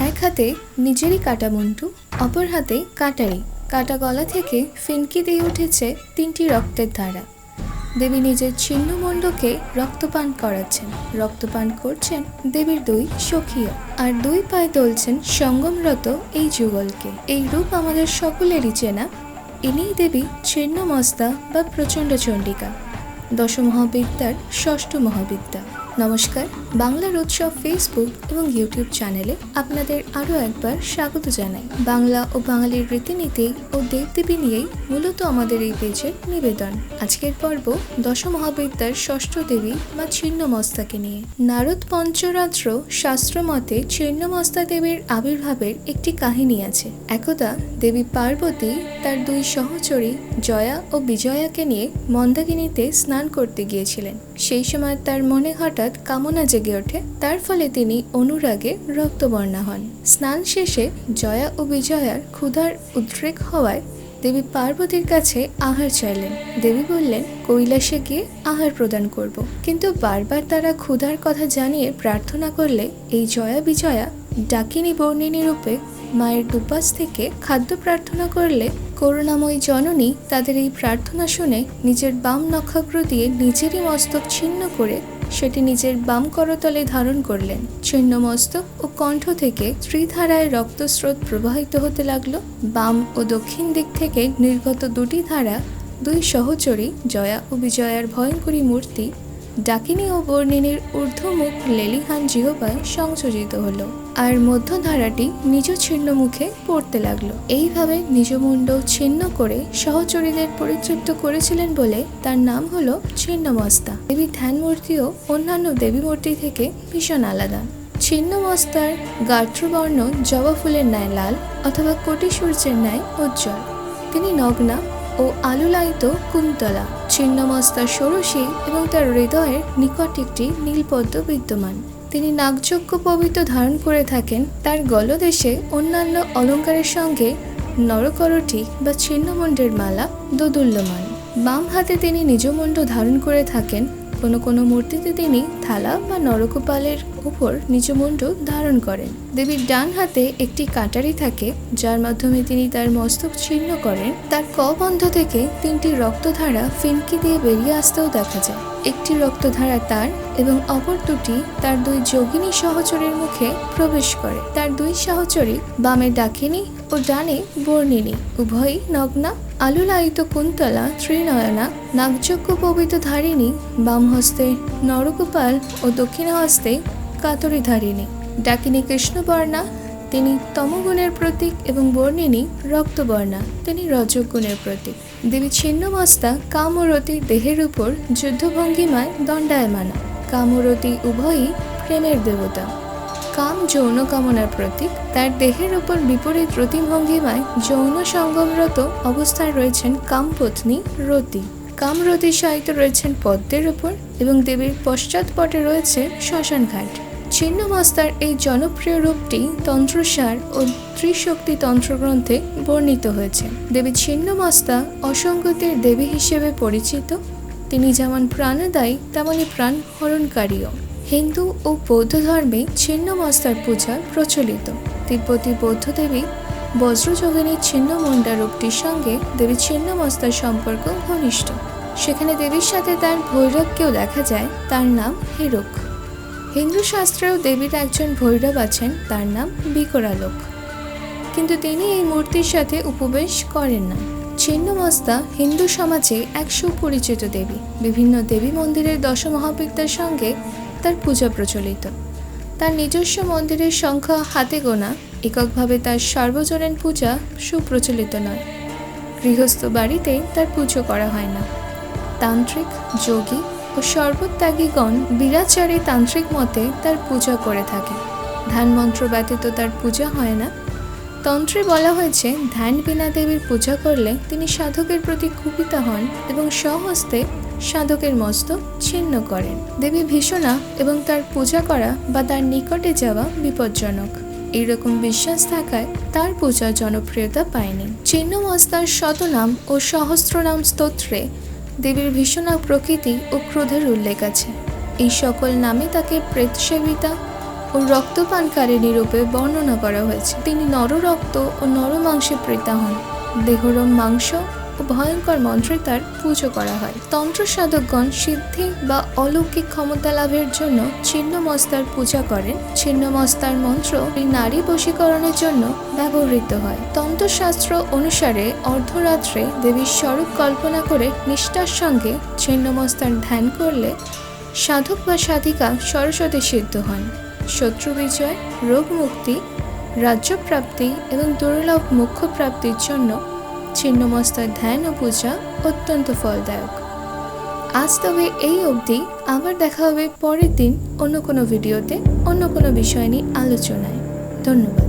এক হাতে নিজেরই কাটা মন্টু, অপর হাতে কাটারি। কাটা গলা থেকে ফিনকি দিয়ে উঠেছে তিনটি রক্তের ধারা। দেবী নিজের ছিন্নমণ্ডকে রক্তপান করাচ্ছেন। রক্তপান করছেন দেবীর দুই সখীও। আর দুই পায়ে তুলছেন সঙ্গমরত এই যুগলকে। এই রূপ আমাদের সকলেরই চেনা। ইনিই দেবী ছিন্নমস্তা বা প্রচণ্ড চণ্ডিকা। দশমহাবিদ্যার ষষ্ঠ মহাবিদ্যা। নমস্কার। বাংলার উৎসব ফেসবুক এবং ইউটিউব চ্যানেলে আপনাদের আরও একবার স্বাগত জানাই। বাংলা ও বাঙালির রীতিনীতি ও দেবদেবী নিয়েই মূলত আমাদের এই পেজের নিবেদন। আজকের পর্ব দশমহাবিদ্যার ষষ্ঠ দেবী বা ছিন্নমস্তাকে নিয়ে। নারদ পঞ্চরাত্র শাস্ত্রমতে ছিন্নমস্তা দেবীর আবির্ভাবের একটি কাহিনী আছে। একদা দেবী পার্বতী তার দুই সহচরী জয়া ও বিজয়াকে নিয়ে মন্দাকিনীতে স্নান করতে গিয়েছিলেন। সেই সময় তার মনে হঠাৎ কামনা জেগে ওঠে। তার ফলে তিনি অনুরাগে রক্তবর্ণা হন। স্নান শেষে জয়া ও বিজয়ার ক্ষুধার উদ্রেক হওয়ায় দেবী পার্বতীর কাছে আহার চাইলেন। দেবী বললেন, কৈলাসে গিয়ে আহার প্রদান করব। কিন্তু বারবার তারা ক্ষুধার কথা জানিয়ে প্রার্থনা করলে এই জয়া বিজয়া ডাকিনী বর্ণিনী রূপে মায়ের দুপাশ থেকে খাদ্য প্রার্থনা করলে করুণাময়ী জননী তাদের এই প্রার্থনা শুনে নিজের বাম নক্ষাগ্র দিয়ে নিজেরই মস্তক ছিন্ন করে সেটি নিজের বাম করতলে ধারণ করলেন। ছিন্ন মস্তক ও কণ্ঠ থেকে ত্রিধারায় রক্তস্রোত প্রবাহিত হতে লাগল। বাম ও দক্ষিণ দিক থেকে নির্গত দুটি ধারা, দুই সহচরী, জয়া ও বিজয়ার ভয়ঙ্করী মূর্তি ডাকিনী ও বর্ণিনীর ঊর্ধ্বমুখ লেলিহান জিহবায় সংযোজিত হলো। আর মধ্যধারাটি নিজ ছিন্ন মুখে পড়তে লাগল। এইভাবে নিজ মুণ্ড ছিন্ন করে সহচরীদের পরিতৃপ্ত করেছিলেন বলে তার নাম হলো ছিন্নমস্তা। দেবী ধ্যানমূর্তিও অন্যান্য দেবী মূর্তি থেকে ভীষণ আলাদা। ছিন্নমস্তার গাত্রবর্ণ জবা ফুলের ন্যায় লাল অথবা কোটি সূর্যের ন্যায় উজ্জ্বল। তিনি নগ্না ও আলুলায়িত কুন্তলা। ছিন্নমস্তা ষোড়শী এবং তার হৃদয়ের নিকট একটি নীলপদ্ম বিদ্যমান। তিনি নাগযজ্ঞ পবিত্র ধারণ করে থাকেন। তার গলদেশে অন্যান্য অলঙ্কারের সঙ্গে নরকরটি বা ছিন্নমণ্ডের মালা দোদুল্যমান। বাম হাতে তিনি নিজমণ্ড ধারণ করে থাকেন। কোনো কোনো মূর্তিতে তিনি থালা বা নরকপালের উপর নিজমণ্ড ধারণ করেন। দেবীর ডান হাতে একটি কাটারি থাকে, যার মাধ্যমে তিনি তার মস্তক ছিন্ন করেন। তার ক বন্ধ থেকে তিনটি রক্তধারা ফিনকি দিয়ে বেরিয়ে আসতেও দেখা যায়। একটি রক্তধারা তার এবং অপর দুটি তার দুই যোগিনী সহচরীর মুখে প্রবেশ করে। তার দুই সহচরী বামে ডাকিনী ও ডানে বর্ণিনী। উভয়ই নগ্না, আলুলায়িত কুন্তলা, ত্রিনয়না, নাগযজ্ঞ পবিত ধারিণী বাম হস্তে নরগোপাল ও দক্ষিণ হস্তে কাতরি ধারিণী ডাকিনী কৃষ্ণবর্ণা, তিনি তমগুণের প্রতীক এবং বর্ণিনী রক্তবর্ণা, তিনি রজগুণের প্রতীক। দেবী ছিন্নমস্তা কামরতী দেহের উপর যুদ্ধভঙ্গিমায় দণ্ডায়মানা। কামরতী উভয়ই প্রেমের দেবতা। কাম যৌন কামনার প্রতীক, তার দেহের উপর বিপরীত রতিভঙ্গিমায় যৌন সঙ্গমরত অবস্থায় রয়েছেন কামপত্নী রতি। কামরতি সাহিত্য রয়েছেন পদ্মের উপর এবং দেবীর পশ্চাৎপটে রয়েছে শ্মশানঘাট ছিন্নমস্তার এই জনপ্রিয় রূপটি তন্ত্রসার ও ত্রিশক্তি তন্ত্রগ্রন্থে বর্ণিত হয়েছে। দেবী ছিন্নমস্তা অসঙ্গতির দেবী হিসেবে পরিচিত। তিনি যেমন প্রাণদায়ী, তেমনি প্রাণ হরণকারীও হিন্দু ও বৌদ্ধ ধর্মে ছিন্নমস্তার পূজা প্রচলিত। তিব্বতী বৌদ্ধ দেবী বজ্রযোগিনীর ছিন্নমণ্ডা রূপটির সঙ্গে দেবী ছিন্নমস্তার সম্পর্ক ঘনিষ্ঠ। সেখানে দেবীর সাথে তার ভৈরবকেও দেখা যায়, তার নাম হেরক। হিন্দু শাস্ত্রেও দেবীর একজন ভৈরব আছেন, তার নাম বিকরালোক। কিন্তু তিনি এই মূর্তির সাথে উপবেশ করেন না। ছিন্নমস্তা হিন্দু সমাজে এক সুপরিচিত দেবী। বিভিন্ন দেবী মন্দিরের দশমহাবিদ্যার সঙ্গে তার পূজা প্রচলিত। তার নিজস্ব মন্দিরের সংখ্যা হাতে গোনা এককভাবে তার সার্বজনীন পূজা সুপ্রচলিত নয়। গৃহস্থ বাড়িতে তার পুজো করা হয় না। তান্ত্রিক, যোগী ও সর্বত্যাগীগণ বিরাচারে তান্ত্রিক মতে তার পূজা করে থাকে। ধ্যান মন্ত্র ব্যতীত তার পূজা হয় না। তন্ত্রে বলা হয়েছে, ধ্যান বিনা দেবীর পূজা করলে তিনি সাধকের প্রতি কুপিতা হন এবং স্বহস্তে সাধকের মস্তক ছিন্ন করেন। দেবী ভীষণা এবং তার পূজা করা বা তার নিকটে যাওয়া বিপজ্জনক। এইরকম বিশ্বাস থাকায় তার পূজা জনপ্রিয়তা পায়নি। ছিন্নমস্তার শতনাম ও সহস্রনাম স্তোত্রে দেবীর ভীষণা প্রকৃতি ও ক্রোধের উল্লেখ আছে। এই সকল নামে তাকে প্রেতসেবিতা ও রক্তপানকারিণী রূপে বর্ণনা করা হয়েছে। তিনি নররক্ত ও নরমাংসে প্রীতা হন। দেহরম মাংস ও ভয়ঙ্কর মন্ত্রে তার পুজো করা হয়। তন্ত্র সাধকগণ সিদ্ধি বা অলৌকিক ক্ষমতা লাভের জন্য ছিন্নমস্তার পূজা করেন। ছিন্নমস্তার মন্ত্র নারী বশীকরণের জন্য ব্যবহৃত হয়। তন্ত্রশাস্ত্র অনুসারে অর্ধরাত্রে দেবীর স্বরূপ কল্পনা করে নিষ্ঠার সঙ্গে ছিন্নমস্তার ধ্যান করলে সাধক বা সাধিকা সরস্বতী সিদ্ধ হন। শত্রু বিজয় রোগ মুক্তি রাজ্যপ্রাপ্তি এবং দুর্লভ মুখ্য প্রাপ্তির জন্য ছিন্নমস্তার ধ্যান ও পূজা অত্যন্ত ফলদায়ক। আজ তবে এই অবধি আবার দেখা হবে পরের দিন অন্য কোনো ভিডিওতে, অন্য কোনো বিষয় নিয়ে আলোচনায়। ধন্যবাদ।